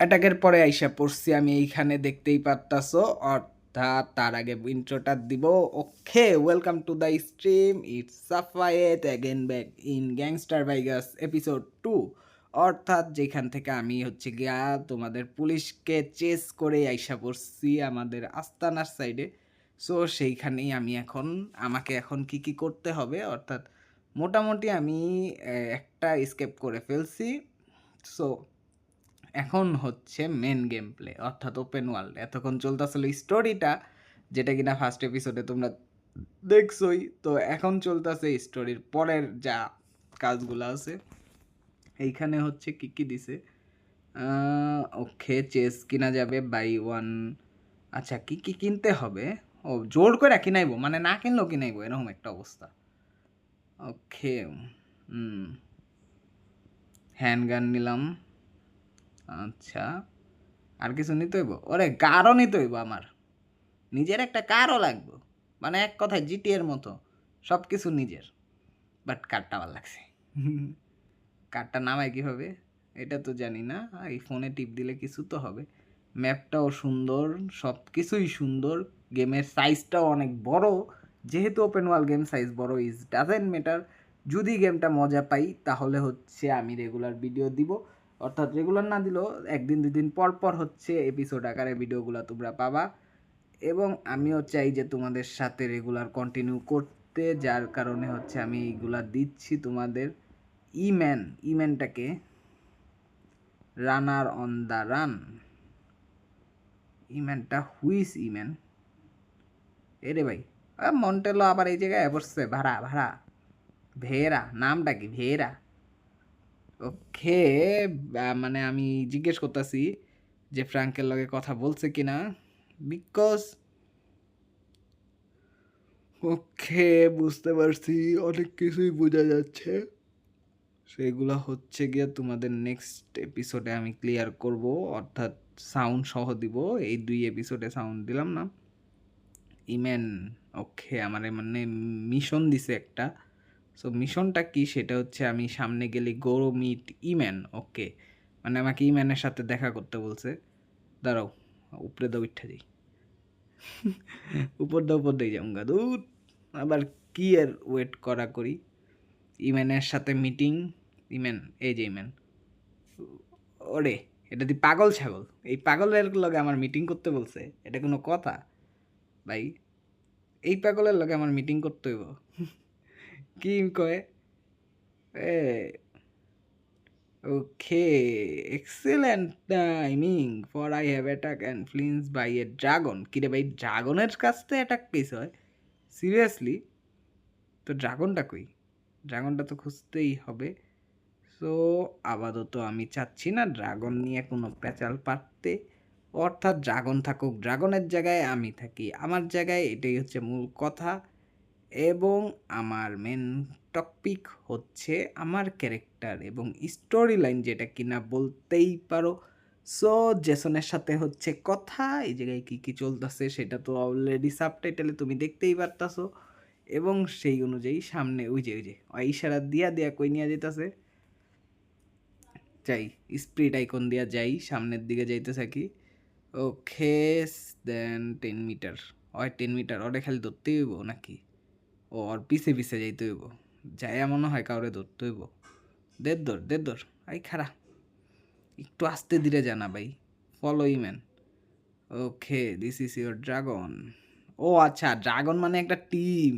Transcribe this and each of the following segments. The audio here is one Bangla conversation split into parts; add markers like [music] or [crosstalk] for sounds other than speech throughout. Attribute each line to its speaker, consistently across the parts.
Speaker 1: অ্যাটাকের পরে আইসা পড়ছি, আমি এইখানে দেখতেই পারতাছো। অর্থাৎ তার আগে ইন্ট্রোটা দিব। Okay welcome to the stream it's Safayet again back in gangster Vegas episode two অর্থাৎ যেখান থেকে আমি হচ্ছে গিয়া তোমাদের পুলিশকে চেস করে আইসা পড়ছি আমাদের আস্তানার সাইডে সো সেইখানেই আমি এখন, আমাকে এখন কি কি করতে হবে? অর্থাৎ মোটামুটি আমি একটা স্কেপ করে ফেলছি। সো এখন হচ্ছে মেন গেম প্লে অর্থাৎ ওপেন ওয়ার্ল্ড এতক্ষণ চলতেছিল স্টোরিটা যেটা কিনা ফার্স্ট এপিসোডে তোমরা দেখছোই। তো এখন চলতেছে স্টোরির পরের যা কাজগুলো আছে। এইখানে হচ্ছে কি কি দিছে? ওকে চেস কিনা যাবে বাই ওয়ান আচ্ছা কি কি কিনতে হবে? ও, জোর করে কিনাইবো মানে না কিনলেও কিনাইবো, এরকম একটা অবস্থা। ওকে হুম হ্যান্ড গান নিলাম। আচ্ছা আর কিছু নিতে হইব? ওরে, কারও নিতে হইব আমার। নিজের একটা কারও লাগবে। মানে এক কথায় জিটি এর মতো। সব কিছু নিজের। বাট কারটা ভালো লাগছে। কারটা নামায় কীভাবে? এটা তো জানি না। এই ফোনে টিপ দিলে কিছু তো হবে। ম্যাপটাও সুন্দর, সব কিছুই সুন্দর। গেমের সাইজটাও অনেক বড়। যেহেতু ওপেন ওয়াল গেম সাইজ বড় ইজ ডাজেন্ট ম্যাটার যদি গেমটা মজা পাই, তাহলে হচ্ছে আমি রেগুলার ভিডিও দিব। অর্থাৎ রেগুলার না দিলেও একদিন, দুদিন পর পর হচ্ছে এপিসোড আকারে ভিডিওগুলো তোমরা পাবা। এবং আমিও চাই যে তোমাদের সাথে রেগুলার কন্টিনিউ করতে, যার কারণে হচ্ছে আমি এইগুলা দিচ্ছি তোমাদের। ইম্যান ইম্যানটাকে রানার অন দ্য রান ইম্যানটা হুইস ইম্যান এরে ভাই মন্টেলো আবার এই জায়গায় বসছে, ভাড়া ভাড়া ভেরা নামটা কি ভেরা ওকে মানে আমি জিজ্ঞেস করতেছি যে ফ্র্যাঙ্কের লগে কথা বলছে কিনা। বিকজ ওকে বুঝতে পারছি, অনেক কিছুই বোঝা যাচ্ছে। সেগুলো হচ্ছে গিয়ে তোমাদের নেক্সট এপিসোডে আমি ক্লিয়ার করব, অর্থাৎ সাউন্ড সহ দিব। এই দুই এপিসোডে সাউন্ড দিলাম না। ইমেন ওকে, আমার মানে মিশন দিছে একটা। সো মিশনটা কি? সেটা হচ্ছে আমি সামনে গেলে গো মিট ইম্যান ওকে মানে আমাকে ইম্যানের সাথে দেখা করতে বলছে। দাঁড়াও, উপরে দাও উঠা যাই [laughs] উপর দাও, উপর দিয়ে যাও গা দূর আবার কি আর ওয়েট করা করি? ইম্যানের সাথে মিটিং ইম্যান এই যে ইম্যান ওরে, এটা দি পাগল ছাগল। এই পাগলের লগে আমার মিটিং করতে বলছে, এটা কোনো কথা? ভাই, এই পাগলের লগে আমার মিটিং করতে হইব। [laughs] কি কয় এ okay excellent timing for I have attack and flinch by a dragon কিরে ভাই ড্রাগনের কাছ থেকে অ্যাটাক পেয়েছে হয় সিরিয়াসলি তো ড্রাগনটা কই? ড্রাগনটা তো খুঁজতেই হবে। সো আপাতত আমি চাচ্ছি না ড্রাগন নিয়ে কোনো প্যাচাল পারতে অর্থাৎ ড্রাগন থাকুক ড্রাগনের জায়গায় আমি থাকি। আমার জায়গায় এটাই হচ্ছে মূল কথা। এবং আমার মেন টপিক হচ্ছে আমার ক্যারেক্টার এবং স্টোরি লাইন যেটা কিনা বলতেই পারো। সো জেসনের সাথে হচ্ছে কথা, এই জায়গায় কী কী চলতেছে সেটা তো অলরেডি সাবটাইটেলে তুমি দেখতেই পারতাছো। এবং সেই অনুযায়ী সামনে ওই যে ওই যে ইশারা দিয়া দেয়া কই নিয়ে যেতেছে যাই স্প্রিড আইকন দিয়া যাই, সামনের দিকে যাইতে থাকি ওকে দেন টেন মিটার ওই টেন মিটার ওরে খালি ধরতেই হইব নাকি? ও ওর পিছে পিছে যাইতে হইব। যাই মনে হয় কাউরে ধরতে হইব। দেড় দর দেড় দর আই খারা একটু আস্তে ধীরে জানা ভাই। Follow man okay this is your dragon ও আচ্ছা ড্রাগন মানে একটা টিম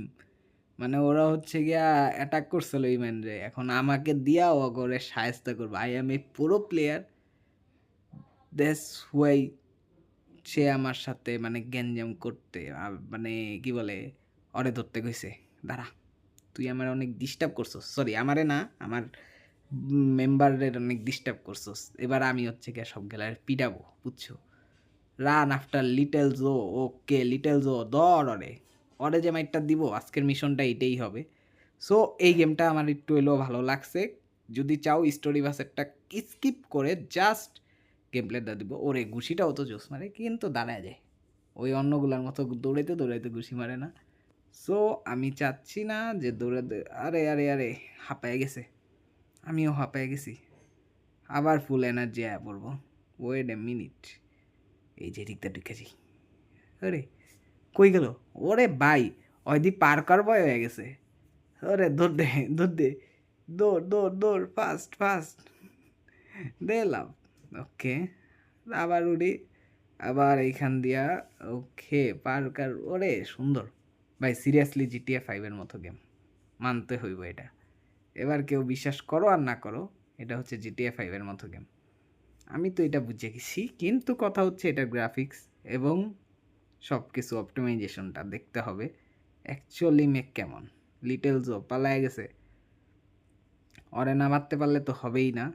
Speaker 1: মানে ওরা হচ্ছে গিয়া অ্যাটাক করছিল ইমেন রে। এখন আমাকে দিয়া ও করে সাহায্য করবে। আই এম এ পুরো প্লেয়ার দেস ওয়াই সে আমার সাথে মানে গ্যাঞ্জাম করতে মানে কি বলে অরে ধরতে কইছে, দাঁড়া, তুই আমার অনেক ডিস্টার্ব করছস। সরি আমারে না, আমার মেম্বারের অনেক ডিস্টার্ব করছস। এবার আমি হচ্ছে গিয়া সব গেলার পিটাবো, বুঝছ? Run after little Joe okay little Joe দর অরে। অরে যে মাইটটা দিব, আজকের মিশনটা এটাই হবে। সো এই গেমটা আমার একটু এলো ভালো লাগছে। যদি চাও স্টোরি বাসেরটা স্কিপ করে জাস্ট গেম প্লেটা দিব। ওরে, ঘুষিটাও তো জোস মারে, কিন্তু দাঁড়ায় যায়। ওই অন্যগুলোর মতো দৌড়াইতে দৌড়াইতে ঘুষি মারে না। সো আমি চাচ্ছি না যে দৌড়ে আরে আরে আরে, হাঁপায় গেছে। আমিও হাঁপায় গেছি। আবার ফুল এনার্জি আয়া পড়ব। ওয়েট এ মিনিট এই যে দিকটা ঢুকেছি আরে, কই গেল? ওরে ভাই ওইদি পার করব হয়ে গেছে। ওরে দৌড় দে দৌড় দে। দৌড় দৌড় দৌড় ফাস্ট ফাস্ট দিলাম ওকে, আবার উড়ি। আবার এইখান দিয়া, ওকে, পার কার। ওরে, সুন্দর। ভাই সিরিয়াসলি জিটিএ ফাইভের মতো গেম মানতে হইব এটা। এবার কেউ বিশ্বাস করো আর না করো, এটা হচ্ছে জিটিএ ফাইভের মতো গেম আমি তো এটা বুঝে গেছি কিন্তু কথা হচ্ছে এটার গ্রাফিক্স এবং সব কিছু অপটিমাইজেশনটা দেখতে হবে। অ্যাকচুয়ালি মেক কেমন? লিটেল জো পালায় গেছে। ওরে না মারতে পারলে তো হবেই না।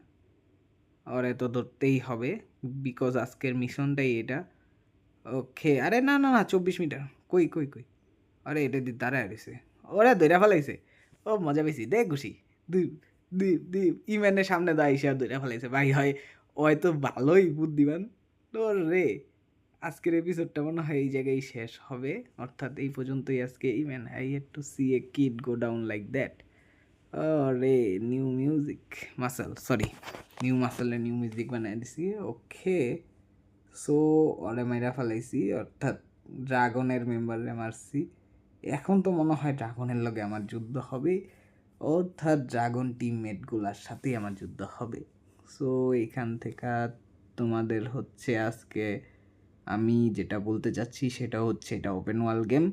Speaker 1: ওরে তো ধরতেই হবে বিকজ আজকের মিশনটাই এটা। ওকে আরে না না না, চব্বিশ মিটার। কই কই কই? আরে, এটা দি দাঁড়ায় রয়েছে ওরে, দইরা ফেলাইছে। ও, মজা পেয়েছি দেখ খুশি দীপ দীপ দীপ ইমেনের সামনে দাঁড়িয়ে সে দইরা ফেলাইছে। ভাই, হয়, ওই তো ভালোই বুদ্ধিমান। তোর রে, আজকের এপিসোডটা মনে হয় এই জায়গায় শেষ হবে। অর্থাৎ এই পর্যন্তই আজকে Yemen. I had to see a kid go down like that রে new music muscle sorry new মাসেলের new music বানাই দিছি। ওকে সো ওরে মাইরা ফেলাইছি। অর্থাৎ ড্রাগনের মেম্বারে মারছি। এখন তো মনে হয় ড্রাগনের লগে আমার যুদ্ধ হবে। অর্থাৎ ড্রাগন টিমমেটগুলার সাথেই আমার যুদ্ধ হবে। সো এখান থেকে তোমাদের হচ্ছে আজকে আমি যেটা বলতে চাচ্ছি সেটা হচ্ছে এটা ওপেন ওয়াল গেম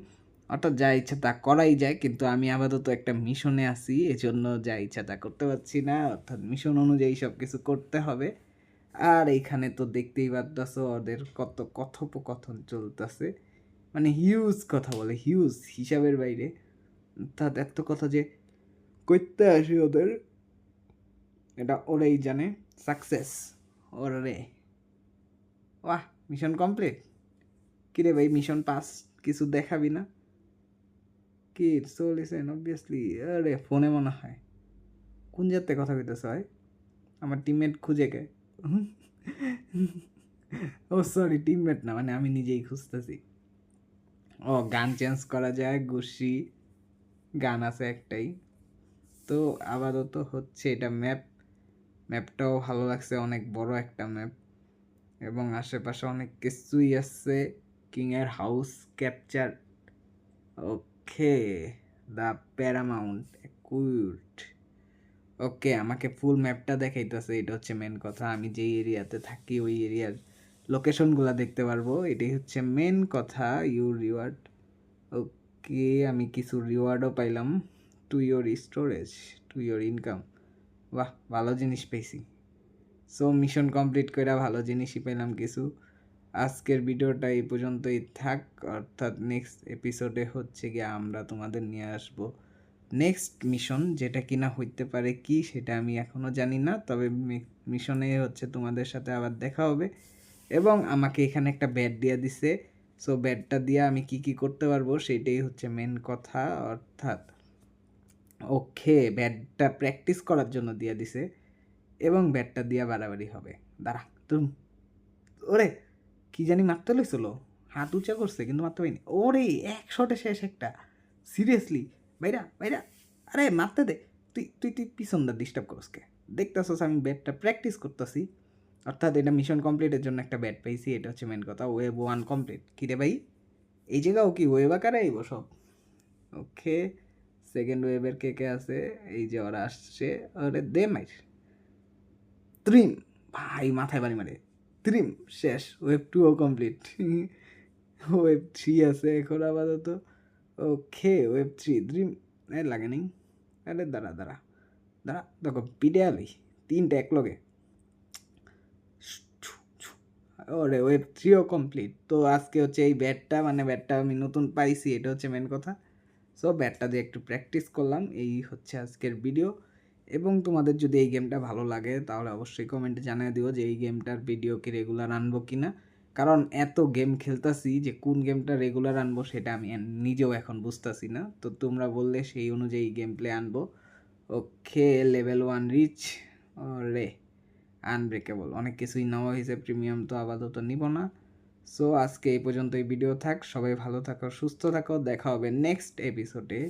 Speaker 1: অর্থাৎ যা ইচ্ছা তা করাই যায়, কিন্তু আমি আপাতত একটা মিশনে আছি, এজন্য যা ইচ্ছা তা করতে পারছি না। অর্থাৎ মিশন অনুযায়ী সব কিছু করতে হবে। আর এইখানে তো দেখতেই পারতেছ ওদের কত কথোপকথন চলতেছে। মানে হিউজ কথা বলে হিউজ হিসাবের বাইরে। তার এত কথা যে করতে আসি ওদের, এটা ওরাই জানে সাকসেস ওরে বাহ মিশন কমপ্লিট কিরে ভাই মিশন পাস কিছু দেখাবি না? কি চলিছেন অবভিয়াসলি আরে ফোনে মনে হয়। কোন জাতে কথা কইতেছ হয় আমার টিমমেট খুঁজে কে? ও সরি টিমমেট না মানে আমি নিজেই খুঁজতেছি। ও, গান চেঞ্জ করা যায় গুসি গান আছে একটাই। তো আপাতত হচ্ছে এটা ম্যাপ ম্যাপটাও ভালো লাগছে, অনেক বড় একটা ম্যাপ এবং আশেপাশে অনেক কিছুই আছে কিংয়ের house capture okay the paramount quit okay, আমাকে ফুল ম্যাপটা দেখাইতেছে, এটা হচ্ছে মেন কথা। আমি যেই এরিয়াতে থাকি, ওই এরিয়ার লোকেশনগুলো দেখতে পারব। এটাই হচ্ছে মেন কথা ইউর রিওয়ার্ড ওকে আমি কিছু রিওয়ার্ডও পাইলাম। To your storage to your income বাহ, ভালো জিনিস পেয়েছি। সো মিশন কমপ্লিট করে ভালো জিনিসই পেলাম কিছু। আজকের ভিডিওটা এই পর্যন্তই থাক। অর্থাৎ নেক্সট এপিসোডে হচ্ছে গিয়ে আমরা তোমাদের নিয়ে আসব নেক্সট মিশন যেটা কিনা হইতে পারে কি, সেটা আমি এখনও জানি না। তবে মিশনে হচ্ছে তোমাদের সাথে আবার দেখা হবে। এবং আমাকে এখানে একটা ব্যাট দিয়ে দিছে। সো ব্যাটটা দিয়ে আমি কি কি করতে পারব সেটাই হচ্ছে মেন কথা, অর্থাৎ ওকে ব্যাটটা প্র্যাকটিস করার জন্য দিয়ে দিছে এবং ব্যাটটা দিয়ে বাড়াবাড়ি হবে। দাঁড়া তুম ওরে, কি জানি মারতে লইছিল। হাত উঁচা করছে, কিন্তু মারতে পারিনি। ওরে, এক শটে শেষ একটা। সিরিয়াসলি বাইরা বাইরা আরে মারতে দে। তুই তুই তুই পিছন দা ডিস্টার্ব করসকে দেখতেছস আমি ব্যাটটা প্র্যাকটিস করতেছি। অর্থাৎ এটা মিশন কমপ্লিটের জন্য একটা ব্যাট পাইছি, এটা হচ্ছে মেন কথা ওয়েব ওয়ান কমপ্লিট কী রে ভাই? এই জায়গাও কি ওয়েব আকারে আইব সব? ওকে সেকেন্ড ওয়েবের কে কে আছে? এই যে ওরা আসছে, ওরে দে মাইর। ত্রিম ভাই, মাথায় বাড়ি মারে। ত্রিম শেষ। ওয়েব টুও কমপ্লিট ওয়েব থ্রি আছে এখন আপাতত। ওকে ওয়েব থ্রি ড্রিম লাগে নেই। আরে, দাঁড়া দাঁড়া। দাঁড়া, দেখো পিডে আলি। তিনটে এক লগে ওরে ওয়েব থ্রিও কমপ্লিট তো আজকে হচ্ছে এই ব্যাটটা মানে ব্যাটটা আমি নতুন পাইছি, এটা হচ্ছে মেন কথা। সো ব্যাটটা দিয়ে একটু প্র্যাকটিস করলাম, এই হচ্ছে আজকের ভিডিও এবং তোমাদের যদি এই গেমটা ভালো লাগে, তাহলে অবশ্যই কমেন্টে জানিয়ে দিও যে এই গেমটার ভিডিও কি রেগুলার আনব কি না কারণ এত গেম খেলতাছি যে কোন গেমটা রেগুলার আনব, সেটা আমি নিজেও এখন বুঝতেছি না। তো তোমরা বললে সেই অনুযায়ী গেম প্লে আনব। ওকে লেভেল ওয়ান রিচ রে আনব্রেকেবল অনেক কিছুই নেওয়া হয়েছে প্রিমিয়াম তো আপাতত নিব না। সো আজকে এই পর্যন্ত এই ভিডিও থাক, সবাই ভালো থাকো, সুস্থ থাকো, দেখা হবে নেক্সট এপিসোডে